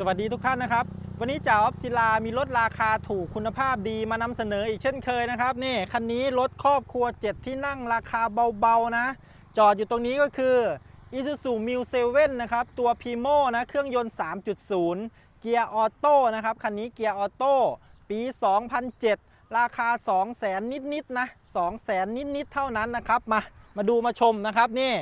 สวัสดีทุกท่านนะครับ วันนี้จ่าออฟศิลามีรถราคาถูกคุณภาพดีมานำเสนออีกเช่นเคยนะครับนี่คันนี้รถครอบครัว 7 ที่นั่งราคาเบาๆนะ จอดอยู่ตรงนี้ก็คือ Isuzu m u 7นะครับ ตัว Primo นะเครื่องยนต์ 3.0 เกียร์ออโต้นะครับ คันนี้เกียร์ออโต้ปี 2007 ราคา 200,000นิดๆนะ 200,000นิดๆเท่านั้นนะครับ มามาดูมาชมนะครับนี่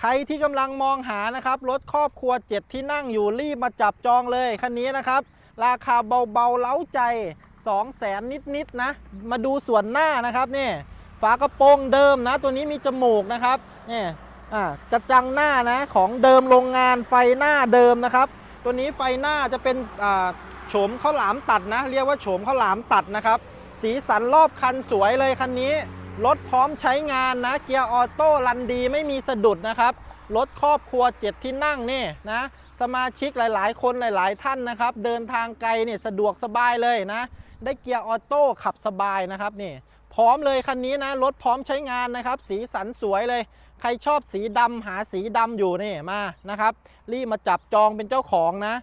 ใครที่กำลังมองหานะครับรถครอบครัว 7 ที่นั่งอยู่รีบมาจับจองเลยคันนี้นะครับ ราคาเบาๆเล้าใจ 2 0 0แสนนิดๆนะ มาดูส่วนหน้านะครับนี่ฝากระโปรงเดิมนะ ตัวนี้มีจมูกนะครับนี่กระจังหน้านะของเดิมโรงงานไฟหน้าเดิมนะครับ ตัวนี้ไฟหน้าจะเป็นโฉมข้าวหลามตัดนะ เรียกว่าโฉมข้าวหลามตัดนะครับ สีสันรอบคันสวยเลยคันนี้ รถพร้อมใช้งานนะ เกียร์ออโต้รันดีไม่มีสะดุดนะครับ รถครอบครัว7ที่นั่งนี่นะ สมาชิกหลาย ๆ คนหลาย ๆ ท่านนะครับ เดินทางไกลเนี่ยสะดวกสบายเลยนะ ได้เกียร์ออโต้ขับสบายนะครับนี่ พร้อมเลยคันนี้นะ รถพร้อมใช้งานนะครับ สีสันสวยเลย ใครชอบสีดำหาสีดำอยู่นี่มานะครับ รีบมาจับจองเป็นเจ้าของนะ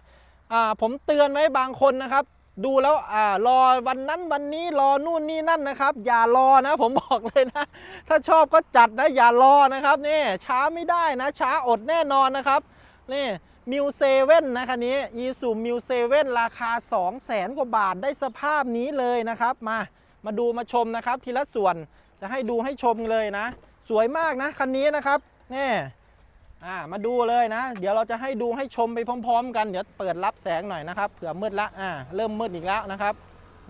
ผมเตือนไว้บางคนนะครับ ดูแล้วอ่ารอวันนั้นวันนี้รอนู่นนี่นั่นนะครับ อย่ารอนะ ผมบอกเลยนะ ถ้าชอบก็จัดนะ อย่ารอนะครับนี่ช้าไม่ได้นะ ช้าอดแน่นอนนะครับนี่มิวเซเว่นนะคันนี้ยีสูมิวเซเว่นราคา 2 0 0แสนกว่าบาทได้สภาพนี้เลยนะครับ มามาดูมาชมนะครับ ทีละส่วนจะให้ดูให้ชมเลยนะ สวยมากนะคันนี้นะครับนี่ อ่ามาดูเลยนะ เดี๋ยวเราจะให้ดูให้ชมไปพร้อม ๆ กัน เดี๋ยวเปิดรับแสงหน่อยนะครับ เผื่อมืดละอ่าเริ่มมืดอีกแล้วนะครับ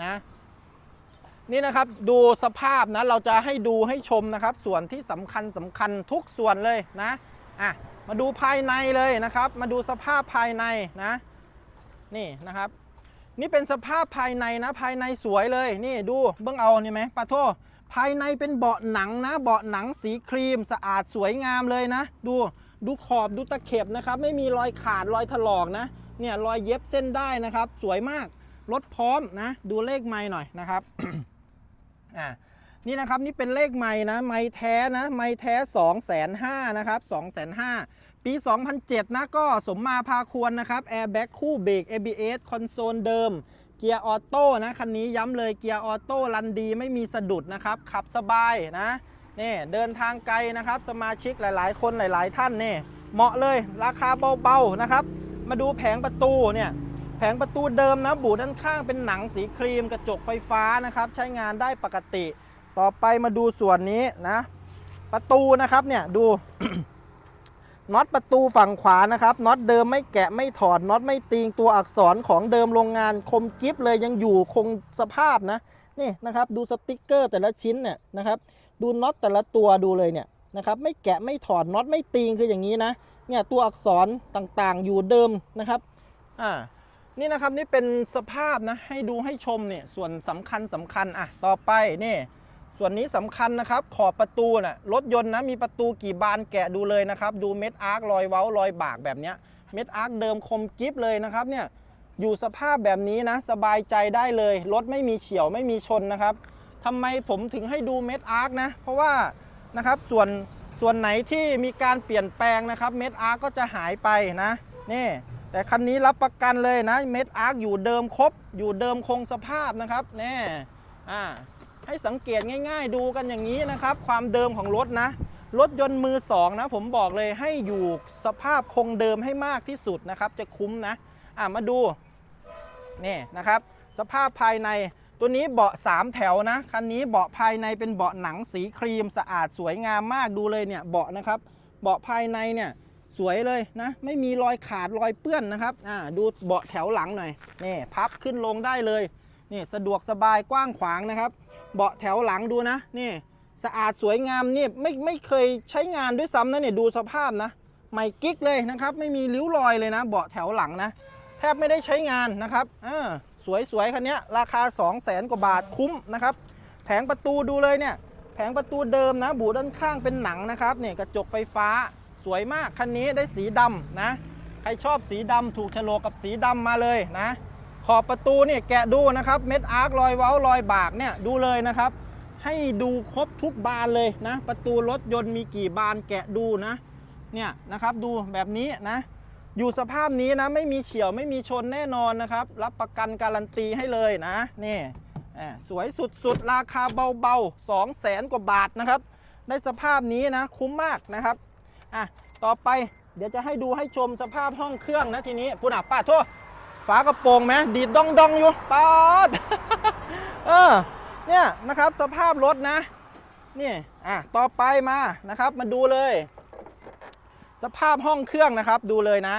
นะนี่นะครับดูสภาพนะเราจะให้ดูให้ชมนะครับ ส่วนที่สำคัญสำคัญทุกส่วนเลยนะอะมาดูภายในเลยนะครับ มาดูสภาพภายในนะ นี่นะครับ นี่เป็นสภาพภายในนะ ภายในสวยเลยนี่ดูเบื้องเอานี่ไหมปาโทภายในเป็นเบาะหนังนะ เบาะหนังสีครีมสะอาดสวยงามเลยนะ ดู ดูขอบดูตะเข็บนะครับ ไม่มีรอยขาดรอยถลอกนะเนี่ยรอยเย็บเส้นได้นะครับ สวยมากรถพร้อมนะ ดูเลขไม้หน่อยนะครับอ่านี่นะครับนี่เป็นเลขไม้นะไม้แท้นะไม้แท้2 5 0 0 0นะครับ2 5 0 0 0ปี 2007 นะก็สมมาพาควรนะครับแอร์แบ็กคู่เบรก ABS คอนโซลเดิม เกียร์ออโต้นะคันนี้ย้ำเลยเกียร์ออโต้รันดีไม่มีสะดุดนะครับ ขับสบายนะ นี่เดินทางไกลนะครับ สมาชิกหลาย ๆ คนหลาย ๆ ท่านนี่เหมาะเลยราคาเบา ๆ นะครับ มาดูแผงประตูเนี่ยแผงประตูเดิมนะบูด้านข้างเป็นหนังสีครีมกระจกไฟฟ้านะครับ ใช้งานได้ปกติ ต่อไปมาดูส่วนนี้นะ ประตูนะครับเนี่ยดูน็อตประตูฝั่งขวานะครับน็อตเดิมไม่แกะไม่ถอดน็อตไม่ตีงตัวอักษรของเดิมโรงงานคมกิฟเลยยังอยู่คงสภาพนะนี่นะครับดูสติกเกอร์แต่ละชิ้นเนี่ยนะครับ ดูน็อตแต่ละตัวดูเลยเนี่ยนะครับไม่แกะไม่ถอดน็อตไม่ตีงคืออย่างนี้นะเนี่ยตัวอักษรต่างๆอยู่เดิมนะครับอ่านี่นะครับนี่เป็นสภาพนะให้ดูให้ชมเนี่ยส่วนสำคัญสำคัญอะต่อไปนี่ส่วนนี้สำคัญนะครับขอบประตูนะ่ะรถยนต์นะมีประตูกี่บานแกะดูเลยนะครับ ดูเม็ดอาร์ครอยเว้ารอยบากแบบเนี้ยเม็ดอาร์คเดิมคมกิฟเลยนะครับเนี่ยอยู่สภาพแบบนี้นะสบายใจได้เลย รถไม่มีเฉียวไม่มีชนนะครับ ทำไมผมถึงให้ดูเม็ดอาร์คนะ เพราะว่านะครับส่วนส่วนไหนที่มีการเปลี่ยนแปลงนะครับเม็ดอาร์คก็จะหายไปนะนี่แต่คันนี้รับประกันเลยนะเม็ดอาร์คอยู่เดิมครบ อยู่เดิมคงสภาพนะครับแน่อ่าให้สังเกตง่าย ๆ ดูกันอย่างนี้นะครับ ความเดิมของรถนะ รถยนต์มือสองนะผมบอกเลยให้อยู่สภาพคงเดิมให้มากที่สุดนะครับ จะคุ้มนะอ่ามาดูนี่นะครับ สภาพภายใน ตัวนี้เบาะ 3 แถวนะ คันนี้เบาะภายในเป็นเบาะหนังสีครีมสะอาดสวยงามมากดูเลยเนี่ยเบาะนะครับ เบาะภายในเนี่ยสวยเลยนะ ไม่มีรอยขาดรอยเปื้อนนะครับอ่าดูเบาะแถวหลังหน่อยนี่พับขึ้นลงได้เลยนี่สะดวกสบายกว้างขวางนะครับ เบาะแถวหลังดูนะนี่สะอาดสวยงามนี่ไม่ไม่เคยใช้งานด้วยซ้ำนะเนี่ยดูสภาพนะใหม่กิ๊กเลยนะครับ ไม่มีริ้วรอยเลยนะ เบาะแถวหลังนะ แทบไม่ได้ใช้งานนะครับอ่า สวยๆคันนี้ราคา 2 0 0แสนกว่าบาทคุ้มนะครับแผงประตูดูเลยเนี่ยแผงประตูเดิมนะบูด้านข้างเป็นหนังนะครับเนี่ยกระจกไฟฟ้าสวยมากคันนี้ได้สีดำนะใครชอบสีดำถูกโฉลกกับสีดำมาเลยนะขอบประตูเนี่ยแกะดูนะครับเม็ดอาร์ครอยเว้ารอยบากเนี่ยดูเลยนะครับ ให้ดูครบทุกบานเลยนะ ประตูรถยนต์มีกี่บานแกะดูนะเนี่ยนะครับดูแบบนี้นะ อยู่สภาพนี้นะไม่มีเฉียวไม่มีชนแน่นอนนะครับ รับประกันการันตีให้เลยนะนี่สวยสุดๆ ราคาเบาๆ2 0 0แสนกว่าบาทนะครับ ได้สภาพนี้นะ คุ้มมากนะครับอะต่อไปเดี๋ยวจะให้ดูให้ชมสภาพห้องเครื่องนะทีนี้พูดอะป้าโทษฝากระโปรงไหมดีดดองดองๆอยู่ป๊าเออเนี่ยนะครับสภาพรถนะนี่อะต่อไปมานะครับมาดูเลย สภาพห้องเครื่องนะครับดูเลยนะ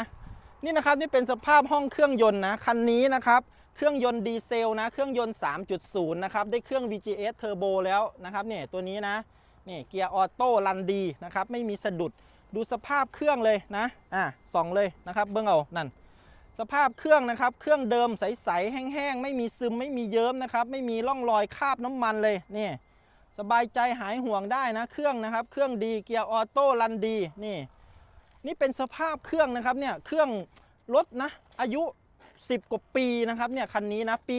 นี่นะครับนี่เป็นสภาพห้องเครื่องยนต์นะคันนี้นะครับเครื่องยนต์ดีเซลนะเครื่องยนต์ 3.0 นะครับได้เครื่อง VGS Turbo แล้วนะครับเนี่ยตัวนี้นะนี่เกียร์ออโต้รันดีนะครับไม่มีสะดุดดูสภาพเครื่องเลยนะอะสองเลยนะครับเบื้องเอานั่นสภาพเครื่องนะครับ เครื่องเดิมใสๆแห้งๆ ไม่มีซึมไม่มีเยิ้มนะครับ ไม่มีร่องรอยคราบน้ำมันเลยนี่สบายใจหายห่วงได้นะ เครื่องนะครับ เครื่องดีเกียร์ออโต้รันดีนี่ นี่เป็นสภาพเครื่องนะครับเนี่ยเครื่องรถนะอายุ 10 กว่าปีนะครับเนี่ยคันนี้นะปี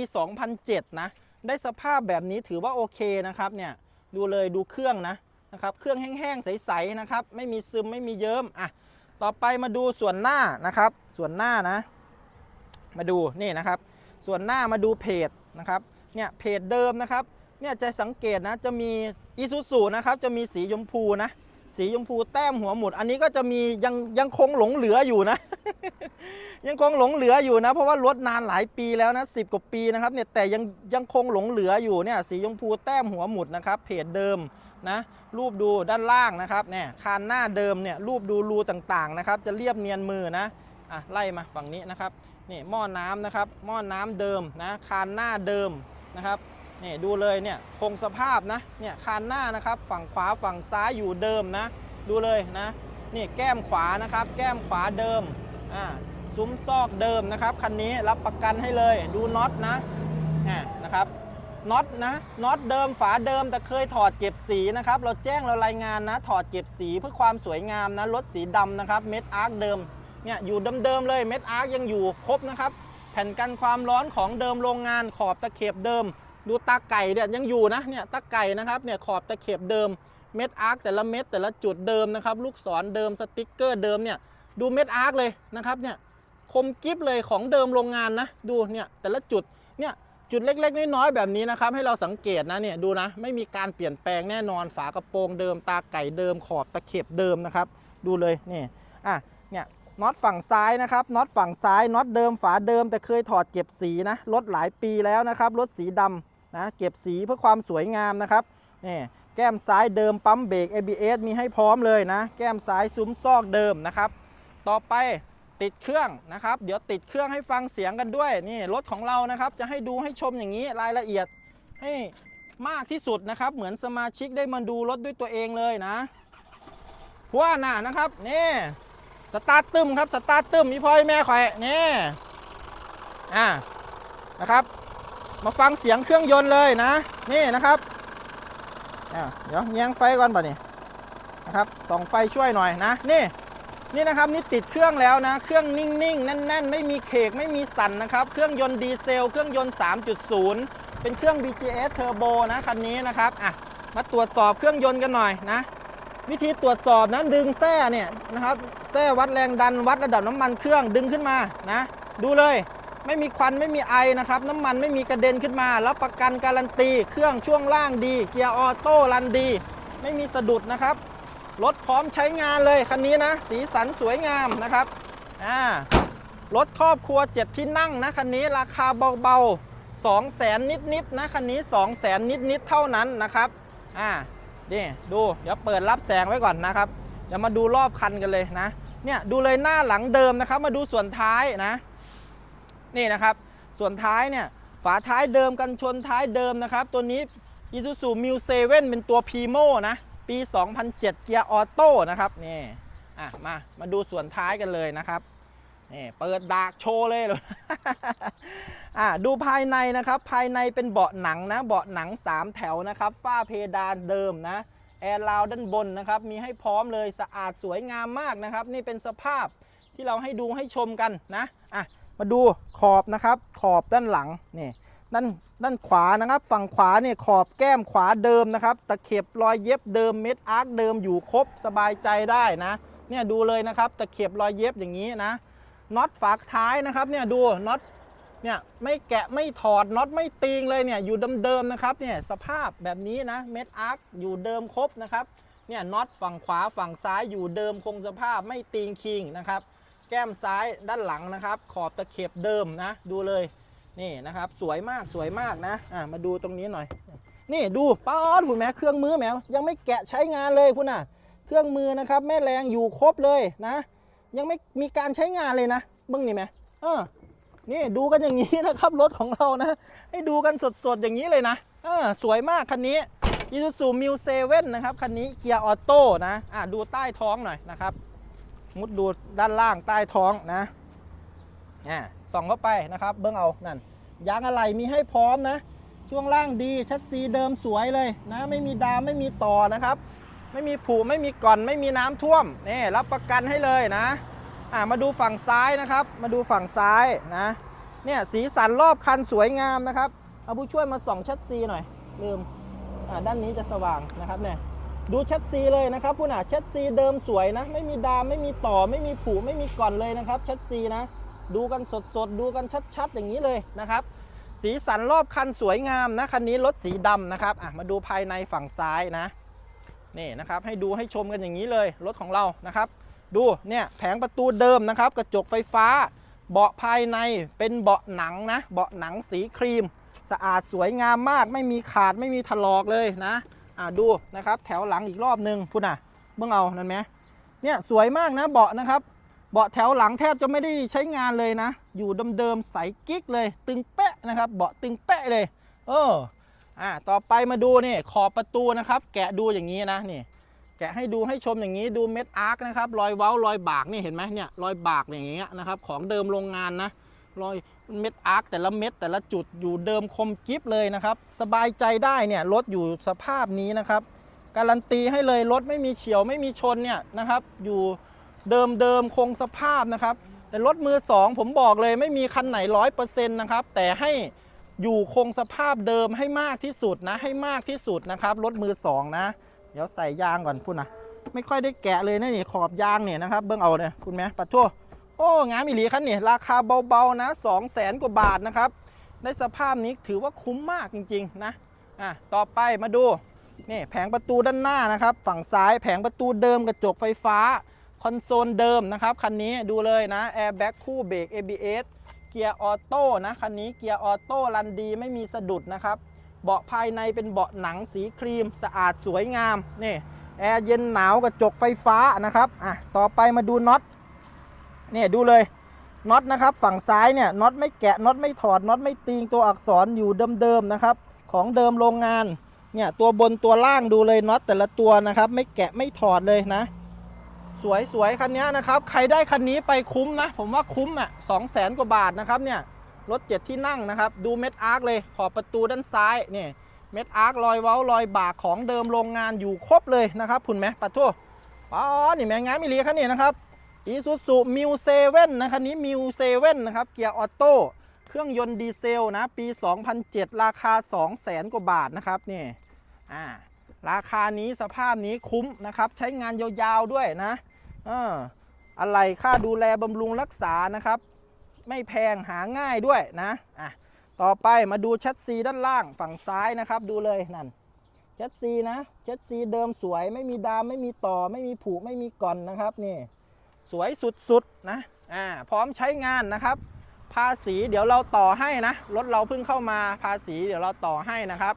2007 นะ ได้สภาพแบบนี้ถือว่าโอเคนะครับเนี่ยดูเลยดูเครื่องนะนะครับเครื่องแห้งๆใสๆนะครับไม่มีซึมไม่มีเยิ้มอะต่อไปมาดูส่วนหน้านะครับ ส่วนหน้านะ มาดูนี่นะครับ ส่วนหน้ามาดูเพจนะครับเนี่ยเพจเดิมนะครับเนี่ยจะสังเกตนะจะมีอีซูซูนะครับจะมีสีชมพูนะ สีชมพูแต้มหัวหมุด อันนี้ก็จะมียังยังคงหลงเหลืออยู่นะ ยังคงหลงเหลืออยู่นะ เพราะว่ารถนานหลายปีแล้วนะสิกว่าปีนะครับเนี่ยแต่ยังยังคงหลงเหลืออยู่เนี่ยสีชมพูแต้มหัวหมุดนะครับเพจเดิมนะรูปดูด้านล่างนะครับเนี่ยคานหน้าเดิมเนี่ยรูปดูรูต่างๆนะครับ จะเรียบเนียนมือนะอะไล่มาฝั่งนี้นะครับนี่หม้อน้ำนะครับหม้อน้ำเดิมนะคานหน้าเดิมนะครับ นี่ดูเลยเนี่ยคงสภาพนะเนี่ยคานหน้านะครับฝั่งขวาฝั่งซ้ายอยู่เดิมนะ ดูเลยนะนี่แก้มขวานะครับ แก้มขวาเดิมอ่าซุ้มซอกเดิมนะครับคันนี้รับประกันให้เลยดูน็อตนะอ่านะครับน็อตนะน็อตเดิมฝาเดิมแต่เคยถอดเก็บสีนะครับเราแจ้งเรารายงานนะ ถอดเก็บสีเพื่อความสวยงามนะรถสีดำนะครับเม็ดอาร์คเดิมเนี่ยอยู่เดิมๆเลยเม็ดอาร์คยังอยู่ครบนะครับ แผ่นกันความร้อนของเดิมโรงงานขอบตะเข็บเดิม ดูตาไก่เนี่ยยังอยู่นะเนี่ยตาไก่นะครับเนี่ยขอบตะเข็บเดิมเม็ดอาร์คแต่ละเม็ดแต่ละจุดเดิมนะครับลูกศรเดิมสติกเกอร์เดิมเนี่ยดูเม็ดอาร์คเลยนะครับเนี่ยคมกิฟเลยของเดิมโรงงานนะดูเนี่ยแต่ละจุดเนี่ยจุดเล็ก ๆ น้อยๆแบบนี้นะครับให้เราสังเกตนะเนี่ยดูนะไม่มีการเปลี่ยนแปลงแน่นอนฝากระโปรงเดิมตาไก่เดิมขอบตะเข็บเดิมนะครับดูเลยนี่อะเนี่ยน็อตฝั่งซ้ายนะครับน็อตฝั่งซ้ายน็อตเดิมฝาเดิมแต่เคยถอดเก็บสีนะรถหลายปีแล้วนะครับรถสีดำ นะเก็บสีเพื่อความสวยงามนะครับนี่แก้มซ้ายเดิมปั๊มเบรก ABS มีให้พร้อมเลยนะ แก้มซ้ายซุ้มซอกเดิมนะครับ ต่อไปติดเครื่องนะครับ เดี๋ยวติดเครื่องให้ฟังเสียงกันด้วยนี่รถของเรานะครับ จะให้ดูให้ชมอย่างนี้รายละเอียดให้มากที่สุดนะครับ เหมือนสมาชิกได้มาดูรถด้วยตัวเองเลยนะพวน่ะนะครับนี่สตาร์ทตึมครับสตาร์ทตึมมีพ่อยแม่ข่อยนี่อ่านะครับ มาฟังเสียงเครื่องยนต์เลยนะ นี่นะครับเดี๋ยวแยงไฟก่อนป่ะนี่นะครับส่องไฟช่วยหน่อยนะนี่นี่นะครับนี่ติดเครื่องแล้วนะ เครื่องนิ่งๆ แน่น ๆ ไม่มีเคกไม่มีสั่นนะครับ เครื่องยนต์ดีเซล เครื่องยนต์ 3.0 เป็นเครื่อง BGS Turbo นะคันนี้นะครับอะมาตรวจสอบเครื่องยนต์กันหน่อยนะ วิธีตรวจสอบนะดึงแส้เนี่ยนะครับแส้วัดแรงดันวัดระดับน้ำมันเครื่องดึงขึ้นมานะ ดูเลย ไม่มีควันไม่มีไอนะครับ น้ำมันไม่มีกระเด็นขึ้นมารับประกันการันตี เครื่องช่วงล่างดี เกียร์ออโต้รันดี ไม่มีสะดุดนะครับ รถพร้อมใช้งานเลยคันนี้นะ สีสันสวยงามนะครับอ่ารถครอบครัว7ที่นั่งนะคันนี้ราคาเบาๆ2 0 0แสนนิดๆนะคันนี้2 0 0แสนนิดๆเท่านั้นนะครับอ่านี่ดูเดี๋ยวเปิดรับแสงไว้ก่อนนะครับเดี๋ยวมาดูรอบคันกันเลยนะเนี่ยดูเลยหน้าหลังเดิมนะครับ มาดูส่วนท้ายนะ นี่นะครับ ส่วนท้ายเนี่ยฝาท้ายเดิมกันชนท้ายเดิมนะครับ ตัวนี้ Isuzu m u 7เป็นตัว Primo นะ ปี 2007 เกียร์ออโต้นะครับนี่อะมามาดูส่วนท้ายกันเลยนะครับนี่เปิดดากโชว์เลยเลยอะดูภายในนะครับ ภายในเป็นเบาะหนังนะ เบาะหนัง 3 แถวนะครับ ฝ้าเพดานเดิมนะ แอร์ราวด้านบนนะครับ มีให้พร้อมเลยสะอาดสวยงามมากนะครับ นี่เป็นสภาพที่เราให้ดูให้ชมกันนะอะ มาดูขอบนะครับขอบด้านหลังนี่ด้านด้านขวานะครับ ฝั่งขวาเนี่ยขอบแก้มขวาเดิมนะครับ ตะเข็บรอยเย็บเดิมเม็ดอาร์คเดิมอยู่ครบสบายใจได้นะ เนี่ยดูเลยนะครับ ตะเข็บรอยเย็บอย่างนี้นะน็อตฝากท้ายนะครับเนี่ยดูน็อตเนี่ยไม่แกะไม่ถอดน็อตไม่ตีงเลยเนี่ยอยู่เดิมๆนะครับเนี่ยสภาพแบบนี้นะเม็ดอาร์คอยู่เดิมครบนะครับเนี่ยน็อตฝั่งขวาฝั่งซ้ายอยู่เดิมคงสภาพไม่ตีงคิงนะครับ แก้มซ้ายด้านหลังนะครับ ขอบตะเข็บเดิมนะ ดูเลยนี่นะครับ สวยมากสวยมากนะอะมาดูตรงนี้หน่อย นี่ดูป๊อดคุณแม่เครื่องมือแมวยังไม่แกะใช้งานเลยคุณน่ะ เครื่องมือนะครับ แม่แรงอยู่ครบเลยนะ ยังไม่มีการใช้งานเลยนะมึงนี่ไหมเออนี่ดูกันอย่างนี้นะครับรถของเรานะ ให้ดูกันสดๆอย่างนี้เลยนะเออสวยมากคันนี้ Isuzu m u 7นะครับคันนี้เกียร์ออโต้นะอะดูใต้ท้องหน่อยนะครับ มุดดูด้านล่างใต้ท้องนะอ่าส่องเข้าไปนะครับ เบื้องเอานั่นยางอะไหล่มีให้พร้อมนะ ช่วงล่างดีชัดซีเดิมสวยเลยนะ ไม่มีดามไม่มีต่อนะครับ ไม่มีผุไม่มีก่อนไม่มีน้ำท่วมนี่รับประกันให้เลยนะอ่ามาดูฝั่งซ้ายนะครับ มาดูฝั่งซ้ายนะเนี่ยสีสันรอบคันสวยงามนะครับเอาผู้ช่วยมาส่องชัดซีหน่อยลืมอ่าด้านนี้จะสว่างนะครับเนี่ย ดูแชทซีเลยนะครับผู้หนาแชทซีเดิมสวยนะ ไม่มีดามไม่มีต่อไม่มีผูไม่มีก่อนเลยนะครับแชทซีนะ ดูกันสดๆดูกันชัดๆ อย่างนี้เลยนะครับ สีสันรอบคันสวยงามนะคันนี้รถสีดำนะครับอะมาดูภายในฝั่งซ้ายนะนี่นะครับให้ดูให้ชมกันอย่างนี้เลยรถของเรานะครับ ดูเนี่ยแผงประตูเดิมนะครับ กระจกไฟฟ้า เบาะภายในเป็นเบาะหนังนะ เบาะหนังสีครีม สะอาดสวยงามมาก ไม่มีขาดไม่มีถลอกเลยนะ อ่าดูนะครับแถวหลังอีกรอบหนึ่งพุ่นอะเบิ่งเอานั่นไหมเนี่ยสวยมากนะเบาะนะครับ เบาะแถวหลังแทบจะไม่ได้ใช้งานเลยนะ อยู่เดิมๆใสกิ๊กเลย ตึงเป๊ะนะครับ เบาะตึงเป๊ะเลย เอออ่าต่อไปมาดูนี่ขอบประตูนะครับ แกะดูอย่างนี้นะนี่ แกะให้ดูให้ชมอย่างนี้ดูเม็ดอาร์คนะครับรอยเว้ารอยบากนี่เห็นไหมเนี่ยรอยบากอย่างเงี้ยนะครับของเดิมโรงงานนะ รอยเม็ดอาร์คแต่ละเม็ดแต่ละจุดอยู่เดิมคมกิฟเลยนะครับ สบายใจได้เนี่ยรถอยู่สภาพนี้นะครับ การันตีให้เลยรถไม่มีเฉียวไม่มีชนเนี่ยนะครับ อยู่เดิมเดิมคงสภาพนะครับ แต่รถมือสองผมบอกเลยไม่มีคันไหนร้อยเปอร์เซ็นต์นะครับ แต่ให้อยู่คงสภาพเดิมให้มากที่สุดนะ ให้มากที่สุดนะครับรถมือสองนะ เดี๋ยวใส่ยางก่อนพูดนะไม่ค่อยได้แกะเลยนะนี่ขอบยางเนี่ยนะครับ เบื้องเอาเนี่ยคุณแม่ปัดทั่ว โอ้งามอีหลีคันนี่ราคาเบาๆนะ2 0 0แสนกว่าบาทนะครับในสภาพนี้ถือว่าคุ้มมากจริงๆนะอะต่อไปมาดูนี่แผงประตูด้านหน้านะครับ ฝั่งซ้ายแผงประตูเดิมกระจกไฟฟ้า คอนโซลเดิมนะครับคันนี้ดูเลยนะแอร์แบ็กคู่เบรก ABS เกียร์ออโต้นะคันนี้เกียร์ออโต้รันดีไม่มีสะดุดนะครับเบาะภายในเป็นเบาะหนังสีครีม สะอาดสวยงามนี่แอร์เย็นหนาวกระจกไฟฟ้านะครับอะต่อไปมาดูน็อต เนี่ยดูเลยน็อตนะครับฝั่งซ้ายเนี่ยน็อตไม่แกะน็อตไม่ถอดน็อตไม่ตีงตัวอักษรอยู่เดิมๆนะครับ ของเดิมโรงงานเนี่ยตัวบนตัวล่างดูเลยน็อตแต่ละตัวนะครับ ไม่แกะไม่ถอดเลยนะ สวยสวยคันนี้นะครับ ใครได้คันนี้ไปคุ้มนะ ผมว่าคุ้มอะสองแสนกว่าบาทนะครับเนี่ยรถเจ็ดที่นั่งนะครับ ดูเม็ดอาร์คเลยขอบประตูด้านซ้ายเนี่ยเม็ดอาร์ครอยเว้ารอยบากของเดิมโรงงานอยู่ครบเลยนะครับคุณแม่ปัดทั่วอ๋อนี่แม่งานมิลีคันนี้นะครับ อีซูซูมิวเซเว่นนะคันนี้มิวเซเว่นนะครับเกียร์ออโต้เครื่องยนต์ดีเซลนะปี 2007 ราคา 2 0 0แสนกว่าบาทนะครับนี่อ่าราคานี้สภาพนี้คุ้มนะครับ ใช้งานยาวๆด้วยนะเอออะไรค่าดูแลบำรุงรักษานะครับ ไม่แพงหาง่ายด้วยนะอะต่อไปมาดูแชทซีด้านล่างฝั่งซ้ายนะครับ ดูเลยนั่นแชทซีนะแชทซีเดิมสวยไม่มีดามไม่มีต่อไม่มีผูไม่มีก่อนนะครับนี่ สวยสุดๆนะอ่าพร้อมใช้งานนะครับ ภาษีเดี๋ยวเราต่อให้นะรถเราเพิ่งเข้ามาภาษีเดี๋ยวเราต่อให้นะครับ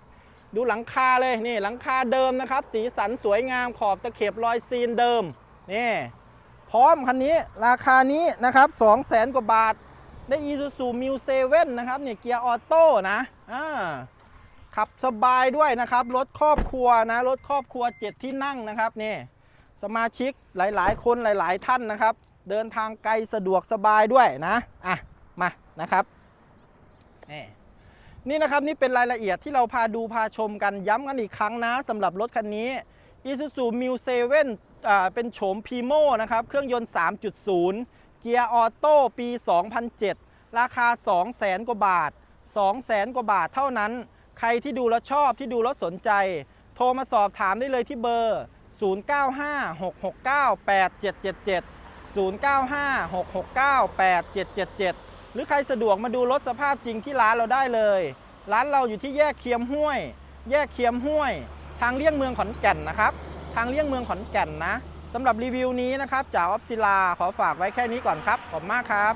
ดูหลังคาเลยนี่หลังคาเดิมนะครับ สีสันสวยงามขอบตะเข็บรอยซีนเดิมนี่พร้อมคันนี้ราคานี้นะครับ2 0 0แสนกว่าบาทได้ Isuzu m u 7นะครับเนี่ยเกียร์ออโต้นะอ่าขับสบายด้วยนะครับ รถครอบครัวนะ รถครอบครัว 7 ที่นั่งนะครับนี่ สมาชิกหลายๆ คนหลาย ๆ ท่านนะครับ เดินทางไกลสะดวกสบายด้วยนะอะมานะครับนี่นี่นะครับนี่เป็นรายละเอียดที่เราพาดูพาชมกันย้ำกันอีกครั้งนะสำหรับรถคันนี้ Isuzu m u 7อ่าเป็นโฉม Primo นะครับ เครื่องยนต์ 3.0 เกียร์ออโต้ปี 2007 ราคา 200,000 กว่าบาท 200,000 กว่าบาทเท่านั้น ใครที่ดูแล้วชอบที่ดูแล้วสนใจ โทรมาสอบถามได้เลยที่เบอร์ 0956698777 0956698777 หรือใครสะดวกมาดูรถสภาพจริงที่ร้านเราได้เลย ร้านเราอยู่ที่แยกเคียมห้วย แยกเคียมห้วย ทางเลี่ยงเมืองขอนแก่นนะครับ ทางเลี่ยงเมืองขอนแก่นนะสำหรับรีวิวนี้นะครับจ่าออฟศิลาขอฝากไว้แค่นี้ก่อนครับ ขอบคุณมากครับ